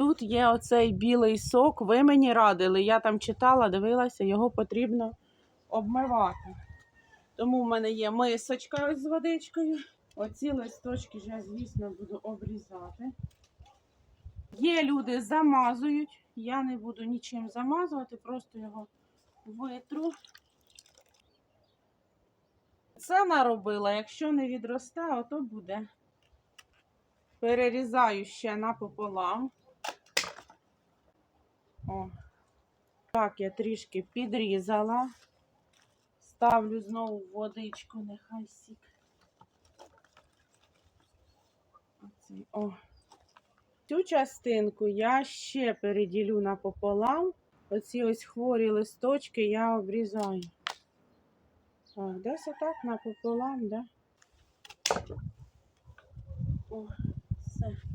тут є оцей білий сок. Ви мені радили. Я там читала, дивилася, його потрібно обмивати. Тому в мене є мисочка з водичкою. Оці листочки я, звісно, буду обрізати. Є люди замазують. Я не буду нічим замазувати, просто його витру. Це наробила, якщо не відросте, ото буде. Перерізаю ще напополам. О. Так, я трішки підрізала. Ставлю знову водичку, нехай сік. Оцей, о. Цю частинку я ще переділю напополам. Оці ось хворі листочки я обрізаю. Так, десь отак напополам, да? О, все.